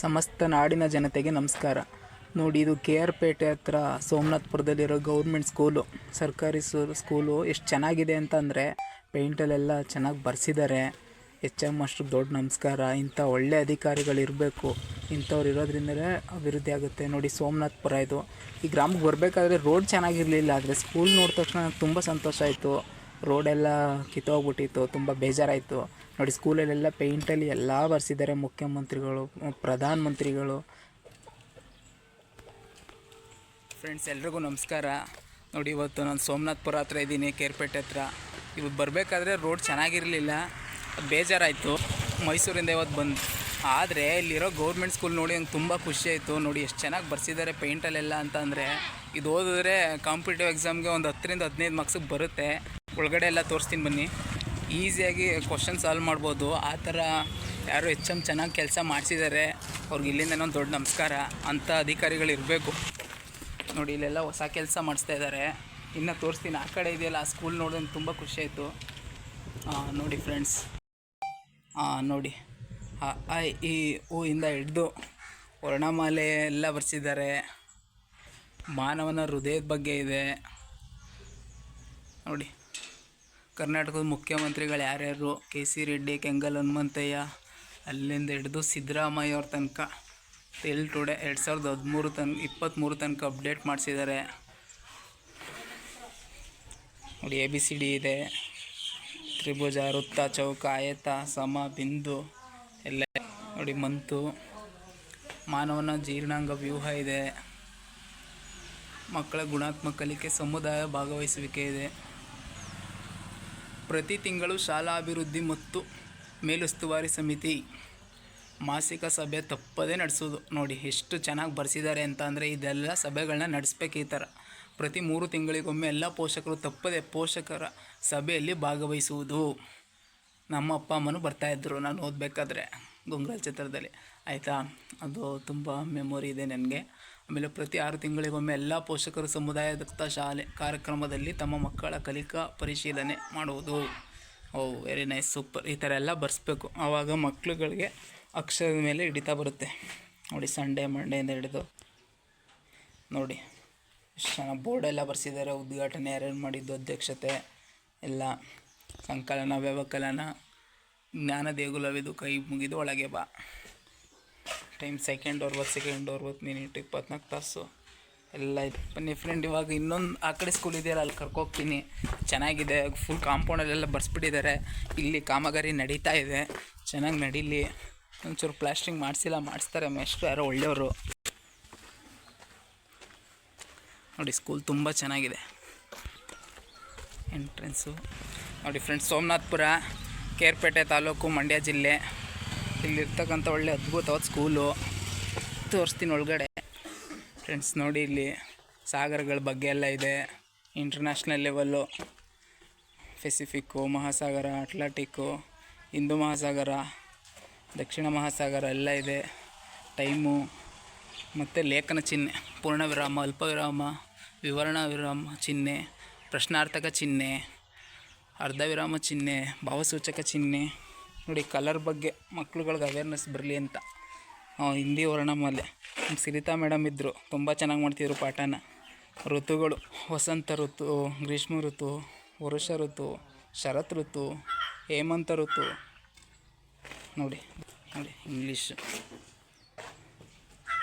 ಸಮಸ್ತ ನಾಡಿನ ಜನತೆಗೆ ನಮಸ್ಕಾರ. ನೋಡಿ, ಇದು ಕೆ ಆರ್ ಪೇಟೆ ಹತ್ರ ಸೋಮನಾಥ್ಪುರದಲ್ಲಿರೋ ಗೌರ್ಮೆಂಟ್ ಸ್ಕೂಲು. ಸರ್ಕಾರಿ ಸ್ಕೂಲು ಎಷ್ಟು ಚೆನ್ನಾಗಿದೆ ಅಂತಂದರೆ, ಪೇಂಟಲ್ಲೆಲ್ಲ ಚೆನ್ನಾಗಿ ಬರ್ಸಿದ್ದಾರೆ ಎಚ್ ಎಂ ಮಾಸ್ಟ್ರ್ ದೊಡ್ಡ ನಮಸ್ಕಾರ. ಇಂಥ ಒಳ್ಳೆ ಅಧಿಕಾರಿಗಳಿರಬೇಕು ಇಂಥವ್ರು ಇರೋದ್ರಿಂದಲೇ ಅಭಿವೃದ್ಧಿ ಆಗುತ್ತೆ. ನೋಡಿ, ಸೋಮನಾಥ್ಪುರ ಇದು. ಈ ಗ್ರಾಮಕ್ಕೆ ಬರಬೇಕಾದ್ರೆ ರೋಡ್ ಚೆನ್ನಾಗಿರಲಿಲ್ಲ, ಆದರೆ ಸ್ಕೂಲ್ ನೋಡಿದ ತಕ್ಷಣ ತುಂಬ ಸಂತೋಷ ಆಯಿತು. ರೋಡೆಲ್ಲ ಕಿತ್ತೋಗ್ಬಿಟ್ಟಿತ್ತು, ತುಂಬ ಬೇಜಾರಾಯಿತು. ನೋಡಿ, ಸ್ಕೂಲಲ್ಲೆಲ್ಲ ಪೇಂಟಲ್ಲಿ ಎಲ್ಲ ಬರ್ಸಿದ್ದಾರೆ ಮುಖ್ಯಮಂತ್ರಿಗಳು ಪ್ರಧಾನ ಮಂತ್ರಿಗಳು ಫ್ರೆಂಡ್ಸ್ ಎಲ್ರಿಗೂ ನಮಸ್ಕಾರ. ನೋಡಿ, ಇವತ್ತು ನಾನು ಸೋಮನಾಥ್ಪುರ ಹತ್ರ ಇದ್ದೀನಿ, ಕೇರ್ಪೇಟೆ ಹತ್ರ. ಇವತ್ತು ಬರಬೇಕಾದ್ರೆ ರೋಡ್ ಚೆನ್ನಾಗಿರಲಿಲ್ಲ, ಬೇಜಾರಾಯಿತು. ಮೈಸೂರಿಂದ ಇವತ್ತು ಬಂದು, ಆದರೆ ಇಲ್ಲಿರೋ ಗೌರ್ಮೆಂಟ್ ಸ್ಕೂಲ್ ನೋಡಿ ನಂಗೆ ತುಂಬ ಖುಷಿ ಆಯಿತು. ನೋಡಿ, ಎಷ್ಟು ಚೆನ್ನಾಗಿ ಬರ್ಸಿದ್ದಾರೆ ಪೇಂಟಲ್ಲೆಲ್ಲ ಅಂತ ಅಂದರೆ, ಇದು ಓದಿದ್ರೆ ಕಾಂಪಿಟೇಟಿವ್ ಎಕ್ಸಾಮ್ಗೆ ಒಂದು ಹತ್ತರಿಂದ ಹದಿನೈದು ಮಾರ್ಕ್ಸಿಗೆ ಬರುತ್ತೆ. ಒಳಗಡೆ ಎಲ್ಲ ತೋರಿಸ್ತೀನಿ ಬನ್ನಿ. ಈಸಿಯಾಗಿ ಕ್ವಶನ್ ಸಾಲ್ವ್ ಮಾಡ್ಬೋದು. ಆ ಥರ ಯಾರು ಎಚ್ ಎಂ ಚೆನ್ನಾಗಿ ಕೆಲಸ ಮಾಡಿಸಿದ್ದಾರೆ ಅವ್ರಿಗೆ ಇಲ್ಲಿಂದ ಒಂದು ದೊಡ್ಡ ನಮಸ್ಕಾರ ಅಂಥ ಅಧಿಕಾರಿಗಳು ಇರಬೇಕು. ನೋಡಿ, ಇಲ್ಲೆಲ್ಲ ಹೊಸ ಕೆಲಸ ಮಾಡಿಸ್ತಾ ಇದ್ದಾರೆ ಇನ್ನು ತೋರಿಸ್ತೀನಿ. ಆ ಕಡೆ ಇದೆಯಲ್ಲ, ಆ ಸ್ಕೂಲ್ ನೋಡಿದ್ರೆ ತುಂಬ ಖುಷಿ ಆಯಿತು. ನೋಡಿ ಫ್ರೆಂಡ್ಸ್ ಹಾಂ ನೋಡಿ. ಆ ಈ ಹೂವಿಂದ ಹಿಡ್ದು ವರ್ಣಮಾಲೆ ಎಲ್ಲ ಬರ್ಸಿದ್ದಾರೆ ಮಾನವನ ಹೃದಯದ ಬಗ್ಗೆ ಇದೆ. ನೋಡಿ. ಕರ್ನಾಟಕದ ಮುಖ್ಯಮಂತ್ರಿಗಳು ಯಾರ್ಯಾರು? ಕೆ ಸಿ ರೆಡ್ಡಿ, ಕೆಂಗಲ್ ಹನುಮಂತಯ್ಯ, ಅಲ್ಲಿಂದ ಹಿಡಿದು ಸಿದ್ದರಾಮಯ್ಯ ಅವ್ರ ತನಕ ಟಿಲ್ ಟುಡೇ ಎರಡು ಸಾವಿರದ ಹದಿಮೂರು ತನ್ ಇಪ್ಪತ್ತ್ಮೂರು ತನಕ ಅಪ್ಡೇಟ್ ಮಾಡಿಸಿದ್ದಾರೆ. ನೋಡಿ ಎ ಬಿ ಸಿ ಡಿ ಇದೆ. ತ್ರಿಭುಜ, ವೃತ್ತ, ಚೌಕ, ಆಯತ, ಸಮ, ಬಿಂದು ಎಲ್ಲ ನೋಡಿ, ಮಂತು, ಮಾನವನ ಜೀರ್ಣಾಂಗ ವ್ಯೂಹ ಇದೆ. ಮಕ್ಕಳ ಗುಣಾತ್ಮಕ ಕಲಿಕೆ ಸಮುದಾಯ ಭಾಗವಹಿಸುವಿಕೆ ಇದೆ. ಪ್ರತಿ ತಿಂಗಳು ಶಾಲಾ ಅಭಿವೃದ್ಧಿ ಮತ್ತು ಮೇಲುಸ್ತುವಾರಿ ಸಮಿತಿ ಮಾಸಿಕ ಸಭೆ ತಪ್ಪದೇ ನಡೆಸೋದು. ನೋಡಿ, ಎಷ್ಟು ಚೆನ್ನಾಗಿ ಬರ್ಸಿದ್ದಾರೆ ಅಂತ ಅಂದರೆ ಇದೆಲ್ಲ ಸಭೆಗಳನ್ನ ನಡೆಸ್ಬೇಕು ಈ ಥರ. ಪ್ರತಿ ಮೂರು ತಿಂಗಳಿಗೊಮ್ಮೆ ಎಲ್ಲ ಪೋಷಕರು ತಪ್ಪದೆ ಪೋಷಕರ ಸಭೆಯಲ್ಲಿ ಭಾಗವಹಿಸುವುದು. ನಮ್ಮ ಅಪ್ಪ ಅಮ್ಮನೂ ಬರ್ತಾಯಿದ್ರು ನಾನು ಓದಬೇಕಾದ್ರೆ. ಗುಂಗ್ರಾಲ್ ಚಿತ್ರದಲ್ಲಿ. ಆಯಿತಾ? ಅದು ತುಂಬ ಮೆಮೊರಿ ಇದೆ ನನಗೆ. ಆಮೇಲೆ ಪ್ರತಿ ಆರು ತಿಂಗಳಿಗೊಮ್ಮೆ ಎಲ್ಲ ಪೋಷಕರು ಸಮುದಾಯದತ್ತ ಶಾಲೆ, ಕಾರ್ಯಕ್ರಮದಲ್ಲಿ ತಮ್ಮ ಮಕ್ಕಳ ಕಲಿಕಾ ಪರಿಶೀಲನೆ ಮಾಡುವುದು. Oh, very nice, super. ಈ ಥರ ಎಲ್ಲ ಬರೆಸ್ಬೇಕು. ಆವಾಗ ಮಕ್ಕಳುಗಳಿಗೆ ಅಕ್ಷರದ ಮೇಲೆ ಹಿಡಿತಾ ಬರುತ್ತೆ. ನೋಡಿ, ಸಂಡೇ, ಮಂಡೆಯಿಂದ ಹಿಡಿದು. ನೋಡಿ, ಎಷ್ಟು ಚೆನ್ನಾಗಿ ಬೋರ್ಡೆಲ್ಲ ಬರ್ಸಿದ್ದಾರೆ. ಉದ್ಘಾಟನೆ ಯಾರ್ಯಾರು ಮಾಡಿದ್ದು, ಅಧ್ಯಕ್ಷತೆ, ಎಲ್ಲ. ಸಂಕಲನ, ವ್ಯವಕಲನ. ಜ್ಞಾನ ದೇಗುಲವಿದು ಕೈ ಮುಗಿದು ಒಳಗೆ ಬಾ. ಟೈಮ್ ಸೆಕೆಂಡ್ ಅರವತ್ತು ಸೆಕೆಂಡ್ ಅರವತ್ತು ಮಿನಿಟ್ ಇಪ್ಪತ್ನಾಲ್ಕು ತಾಸು. ಎಲ್ಲ ಇದೆ ಬನ್ನಿ ಫ್ರೆಂಡ್ ಇವಾಗ ಇನ್ನೊಂದು ಆ ಕಡೆ ಸ್ಕೂಲ್ ಇದೆಯಲ್ಲ, ಅಲ್ಲಿ ಕರ್ಕೋಗ್ತೀನಿ. ಚೆನ್ನಾಗಿದೆ. ಫುಲ್ ಕಾಂಪೌಂಡಲ್ಲೆಲ್ಲ ಬರ್ಸ್ಬಿಟ್ಟಿದ್ದಾರೆ. ಇಲ್ಲಿ ಕಾಮಗಾರಿ ನಡೀತಾ ಇದೆ. ಚೆನ್ನಾಗಿ ನಡೀಲಿ. ಒಂಚೂರು ಪ್ಲಾಸ್ಟಿಂಗ್ ಮಾಡಿಸಿಲ್ಲ, ಮಾಡಿಸ್ತಾರೆ. ಮೇಷ್ಟ್ರು ಯಾರೋ ಒಳ್ಳೆಯವರು. ನೋಡಿ ಸ್ಕೂಲ್ ತುಂಬ ಚೆನ್ನಾಗಿದೆ. ಎಂಟ್ರೆನ್ಸು ನೋಡಿ ಫ್ರೆಂಡ್ಸ್ ಸೋಮನಾಥ್ಪುರ. ಕೇರ್ಪೇಟೆ ತಾಲೂಕು ಮಂಡ್ಯ ಜಿಲ್ಲೆ. ಇಲ್ಲಿರ್ತಕ್ಕಂಥ ಒಳ್ಳೆ ಅದ್ಭುತವಾದ ಸ್ಕೂಲು. ತೋರಿಸ್ತೀನಿ ಒಳಗಡೆ. ಫ್ರೆಂಡ್ಸ್ ನೋಡಿ ಇಲ್ಲಿ ಸಾಗರಗಳ ಬಗ್ಗೆ ಎಲ್ಲ ಇದೆ. ಇಂಟರ್ನ್ಯಾಷನಲ್ ಲೆವೆಲ್ಲು ಪೆಸಿಫಿಕ್ಕು ಮಹಾಸಾಗರ ಅಟ್ಲಾಂಟಿಕ್ಕು ಹಿಂದೂ ಮಹಾಸಾಗರ, ದಕ್ಷಿಣ ಮಹಾಸಾಗರ ಎಲ್ಲ ಇದೆ. ಟೈಮು ಮತ್ತು ಲೇಖನ ಚಿಹ್ನೆ ಪೂರ್ಣ ವಿರಾಮ ಅಲ್ಪ ವಿರಾಮ ವಿವರಣ ವಿರಾಮ ಚಿಹ್ನೆ, ಪ್ರಶ್ನಾರ್ಥಕ ಚಿಹ್ನೆ. ಅರ್ಧ ವಿರಾಮ ಚಿಹ್ನೆ, ಭಾವಸೂಚಕ ಚಿಹ್ನೆ. ನೋಡಿ ಕಲರ್ ಬಗ್ಗೆ ಮಕ್ಳುಗಳ್ಗೆ ಅವೇರ್ನೆಸ್ ಬರಲಿ ಅಂತ. ಹಿಂದಿ ವರ್ಣಮಾಲೆ. ಸಿರಿತಾ ಮೇಡಮ್ ಇದ್ದರು ತುಂಬ ಚೆನ್ನಾಗಿ ಮಾಡ್ತಿದ್ರು ಪಾಠನ. ಋತುಗಳು, ವಸಂತ ಋತು, ಗ್ರೀಷ್ಮ ಋತು, ವರುಷ ಋತು, ಶರತ್ ಋತು, ಹೇಮಂತ ಋತು. ನೋಡಿ ನೋಡಿ ಇಂಗ್ಲೀಷ್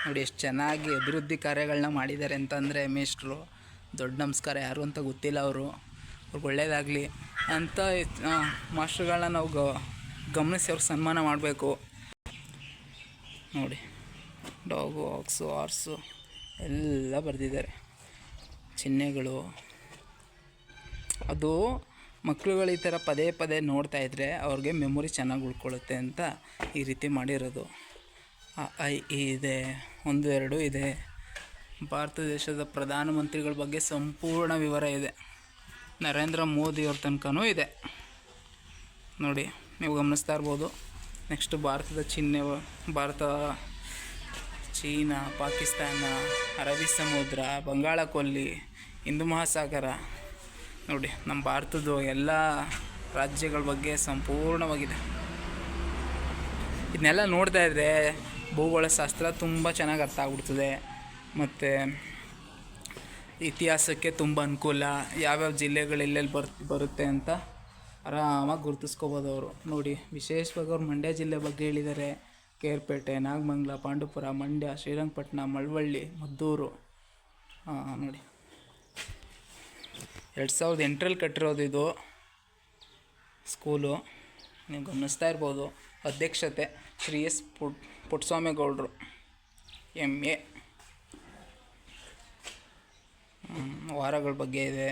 ನೋಡಿ, ಎಷ್ಟು ಚೆನ್ನಾಗಿ ಅಭಿವೃದ್ಧಿ ಕಾರ್ಯಗಳನ್ನ ಮಾಡಿದ್ದಾರೆ ಅಂತಂದರೆ ಮೇಷ್ಟ್ರು. ದೊಡ್ಡ ನಮಸ್ಕಾರ ಯಾರು ಅಂತ ಗೊತ್ತಿಲ್ಲ ಅವರು. ಅವ್ರಿಗೆ ಒಳ್ಳೇದಾಗಲಿ. ಅಂತ ಮಾಸ್ಟ್ರುಗಳನ್ನ ನಾವು ಗಮನಿಸಿ ಅವ್ರಿಗೆ ಸನ್ಮಾನ ಮಾಡಬೇಕು. ನೋಡಿ, ಡಾಗು, ಆಕ್ಸು, ಆರ್ಸು ಎಲ್ಲ ಬರೆದಿದ್ದಾರೆ. ಚಿಹ್ನೆಗಳು. ಅದು ಮಕ್ಕಳುಗಳು ಈ ಥರ ಪದೇ ಪದೇ ನೋಡ್ತಾ ಇದ್ದರೆ ಅವ್ರಿಗೆ ಮೆಮೊರಿ ಚೆನ್ನಾಗಿ ಉಳ್ಕೊಳ್ಳುತ್ತೆ ಅಂತ ಈ ರೀತಿ ಮಾಡಿರೋದು. ಐ ಇದೆ, ಒಂದು, ಎರಡು ಇದೆ. ಭಾರತ ದೇಶದ ಪ್ರಧಾನಮಂತ್ರಿಗಳ ಬಗ್ಗೆ ಸಂಪೂರ್ಣ ವಿವರ ಇದೆ. ನರೇಂದ್ರ ಮೋದಿಯವ್ರ ತನಕನೂ ಇದೆ. ನೋಡಿ, ನೀವು ಗಮನಿಸ್ತಾ ಇರ್ಬೋದು. ನೆಕ್ಸ್ಟ್ ಭಾರತದ ಚಿಹ್ನೆ ಭಾರತ, ಚೀನಾ, ಪಾಕಿಸ್ತಾನ ಅರಬ್ಬಿ ಸಮುದ್ರ ಬಂಗಾಳ ಕೊಲ್ಲಿ ಹಿಂದೂ ಮಹಾಸಾಗರ. ನೋಡಿ, ನಮ್ಮ ಭಾರತದ ಎಲ್ಲ ರಾಜ್ಯಗಳ ಬಗ್ಗೆ ಸಂಪೂರ್ಣವಾಗಿದೆ. ಇದನ್ನೆಲ್ಲ ನೋಡ್ತಾ ಇದ್ದರೆ ಭೂಗೋಳಶಾಸ್ತ್ರ ತುಂಬ ಚೆನ್ನಾಗಿ ಅರ್ಥ ಆಗ್ಬಿಡ್ತದೆ. ಮತ್ತು ಇತಿಹಾಸಕ್ಕೆ ತುಂಬ ಅನುಕೂಲ. ಯಾವ್ಯಾವ ಜಿಲ್ಲೆಗಳು ಎಲ್ಲೆಲ್ಲಿ ಬರ್, ಬರುತ್ತೆ ಅಂತ ಆರಾಮಾಗಿ ಗುರ್ತಿಸ್ಕೋಬೋದು ಅವರು. ನೋಡಿ, ವಿಶೇಷವಾಗಿ ಅವ್ರು ಮಂಡ್ಯ ಜಿಲ್ಲೆ ಬಗ್ಗೆ ಹೇಳಿದ್ದಾರೆ. ಕೇರ್ಪೇಟೆ, ನಾಗಮಂಗಲ, ಪಾಂಡುಪುರ, ಮಂಡ್ಯ, ಶ್ರೀರಂಗಪಟ್ಟಣ, ಮಳವಳ್ಳಿ, ಮದ್ದೂರು. ಹಾಂ ನೋಡಿ. ಎರಡು ಸಾವಿರದ ಎಂಟರಲ್ಲಿ ಕಟ್ಟಿರೋದು ಇದು ಸ್ಕೂಲು. ನೀವು ಗಮನಿಸ್ತಾ ಇರ್ಬೋದು. ಅಧ್ಯಕ್ಷತೆ ಶ್ರೀ ಎಸ್ ಪುಟ್ ಪುಟ್ಸ್ವಾಮಿಗೌಡರು. M A. ವಾರಗಳ ಬಗ್ಗೆ ಇದೆ.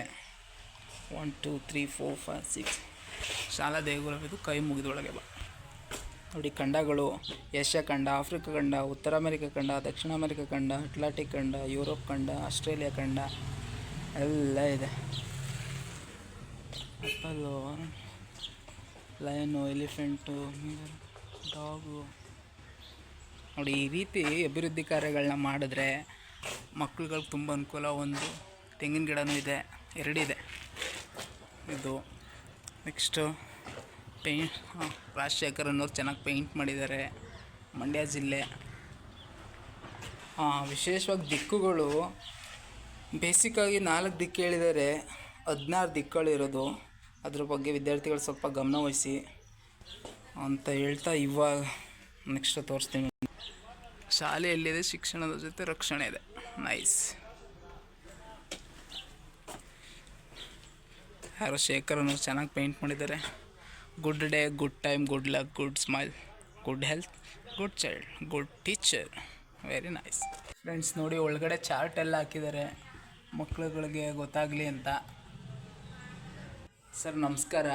One two three four five six ಶಾಲಾ ದೇಗುಲ ಇದು ಕೈ ಮುಗಿದೊಳಗೆ ಬಾ. ನೋಡಿ, ಖಂಡಗಳು, ಏಷ್ಯಾ ಖಂಡ, ಆಫ್ರಿಕಾ ಖಂಡ, ಉತ್ತರ ಅಮೆರಿಕಾ ಖಂಡ, ದಕ್ಷಿಣ ಅಮೆರಿಕಾ ಖಂಡ, ಅಟ್ಲಾಂಟಿಕ್ ಖಂಡ, ಯುರೋಪ್ ಖಂಡ, ಆಸ್ಟ್ರೇಲಿಯಾ ಖಂಡ, ಎಲ್ಲ ಇದೆ. ಅಲ್ಲು ಲಯನು, ಎಲಿಫೆಂಟು ಡಾಗು. ನೋಡಿ, ಈ ರೀತಿ ಅಭಿವೃದ್ಧಿ ಕಾರ್ಯಗಳನ್ನ ಮಾಡಿದ್ರೆ ಮಕ್ಳುಗಳಿಗೆ ತುಂಬ ಅನುಕೂಲ ಒಂದು ತೆಂಗಿನ ಗಿಡನೂ ಇದೆ ಎರಡಿದೆ ಇದು. ನೆಕ್ಸ್ಟು ಪೇಂಟ್ ರಾಜಶೇಖರ್ ಅನ್ನೋರು ಚೆನ್ನಾಗಿ ಪೇಂಟ್ ಮಾಡಿದ್ದಾರೆ ಮಂಡ್ಯ ಜಿಲ್ಲೆ. ವಿಶೇಷವಾಗಿ ದಿಕ್ಕುಗಳು, ಬೇಸಿಕ್ಕಾಗಿ ನಾಲ್ಕು ದಿಕ್ಕು ಹೇಳಿದರೆ ಹದಿನಾರು ದಿಕ್ಕುಗಳಿರೋದು ಅದ್ರ ಬಗ್ಗೆ ವಿದ್ಯಾರ್ಥಿಗಳು ಸ್ವಲ್ಪ ಗಮನವಹಿಸಿ ಅಂತ ಹೇಳ್ತಾ ಇವಾಗ ನೆಕ್ಸ್ಟ್ ತೋರಿಸ್ತೀನಿ. ಶಾಲೆ ಎಲ್ಲಿದೆ ಶಿಕ್ಷಣದ ಜೊತೆ ರಕ್ಷಣೆ ಇದೆ. ನೈಸ್ ಯಾರೋ ಶೇಖರನ್ನು ಚೆನ್ನಾಗಿ ಪೇಂಟ್ ಮಾಡಿದ್ದಾರೆ. Good day good time good luck good smile good health good child good teacher very nice friends ನೋಡಿ, ಒಳಗಡೆ ಚಾರ್ಟ್ ಎಲ್ಲ ಹಾಕಿದ್ದಾರೆ. ಮಕ್ಳುಗಳಿಗೆ ಗೊತ್ತಾಗಲಿ ಅಂತ. ಸರ್ ನಮಸ್ಕಾರ.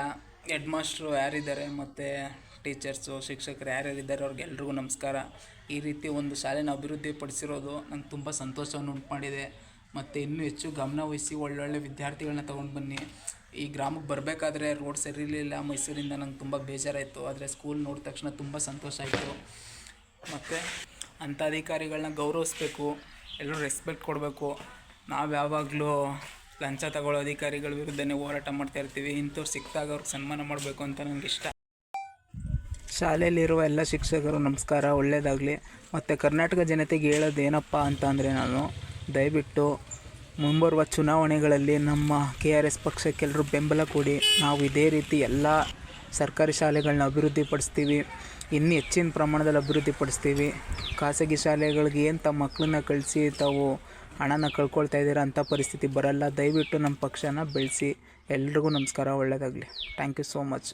ಹೆಡ್ ಮಾಸ್ಟ್ರು ಯಾರಿದ್ದಾರೆ? ಮತ್ತು ಟೀಚರ್ಸು, ಶಿಕ್ಷಕರು ಯಾರ್ಯಾರಿದ್ದಾರೆ ಅವ್ರಿಗೆಲ್ರಿಗೂ ನಮಸ್ಕಾರ. ಈ ರೀತಿ ಒಂದು ಶಾಲೆನ ಅಭಿವೃದ್ಧಿ ಪಡಿಸಿರೋದು ನಂಗೆ ತುಂಬ ಸಂತೋಷವನ್ನು ಉಂಟು ಮಾಡಿದೆ ಮತ್ತು ಇನ್ನೂ ಹೆಚ್ಚು ಗಮನವಹಿಸಿ ಒಳ್ಳೊಳ್ಳೆ ವಿದ್ಯಾರ್ಥಿಗಳನ್ನ ತೊಗೊಂಡು ಬನ್ನಿ. ಈ ಗ್ರಾಮಕ್ಕೆ ಬರಬೇಕಾದ್ರೆ ರೋಡ್ ಸರಿ ಇರಲಿಲ್ಲ ಮೈಸೂರಿಂದ ನಂಗೆ ತುಂಬ ಬೇಜಾರಾಯಿತು. ಆದರೆ ಸ್ಕೂಲ್ ನೋಡಿದ ತಕ್ಷಣ ತುಂಬ ಸಂತೋಷ ಆಯಿತು. ಮತ್ತು ಅಂಥ ಅಧಿಕಾರಿಗಳನ್ನ ಗೌರವಿಸ್ಬೇಕು, ಎಲ್ಲರೂ ರೆಸ್ಪೆಕ್ಟ್ ಕೊಡಬೇಕು. ನಾವು ಯಾವಾಗಲೂ ಲಂಚ ತಗೊಳ್ಳೋ ಅಧಿಕಾರಿಗಳ ವಿರುದ್ಧನೇ ಹೋರಾಟ ಮಾಡ್ತಾ ಇರ್ತೀವಿ. ಇಂಥವ್ರು ಸಿಕ್ಕಿದಾಗ ಅವ್ರಿಗೆ ಸನ್ಮಾನ ಮಾಡಬೇಕು ಅಂತ ನನಗೆ ಇಷ್ಟ. ಶಾಲೆಯಲ್ಲಿರುವ ಎಲ್ಲ ಶಿಕ್ಷಕರು ನಮಸ್ಕಾರ ಒಳ್ಳೆಯದಾಗಲಿ ಮತ್ತು ಕರ್ನಾಟಕ ಜನತೆಗೆ ಹೇಳೋದು ಏನಪ್ಪ ಅಂತ ನಾನು ದಯವಿಟ್ಟು ಮುಂಬರುವ ಚುನಾವಣೆಗಳಲ್ಲಿ ನಮ್ಮ ಕೆ ಆರ್ ಎಸ್ ಪಕ್ಷಕ್ಕೆಲ್ಲರೂ ಬೆಂಬಲ ಕೊಡಿ. ನಾವು ಇದೇ ರೀತಿ ಎಲ್ಲ ಸರ್ಕಾರಿ ಶಾಲೆಗಳನ್ನ ಅಭಿವೃದ್ಧಿಪಡಿಸ್ತೀವಿ. ಇನ್ನೂ ಹೆಚ್ಚಿನ ಪ್ರಮಾಣದಲ್ಲಿ ಅಭಿವೃದ್ಧಿಪಡಿಸ್ತೀವಿ. ಖಾಸಗಿ ಶಾಲೆಗಳಿಗೆ ಏನು ತಮ್ಮ ಮಕ್ಕಳನ್ನ ಕಳಿಸಿ, ತಾವು ಹಣನ ಕಳ್ಕೊಳ್ತಾ ಇದ್ದೀರಾ ಅಂಥ ಪರಿಸ್ಥಿತಿ ಬರಲ್ಲ. ದಯವಿಟ್ಟು ನಮ್ಮ ಪಕ್ಷನ ಬೆಳೆಸಿ. ಎಲ್ರಿಗೂ ನಮಸ್ಕಾರ ಒಳ್ಳೆಯದಾಗಲಿ ಥ್ಯಾಂಕ್ ಯು ಸೋ ಮಚ್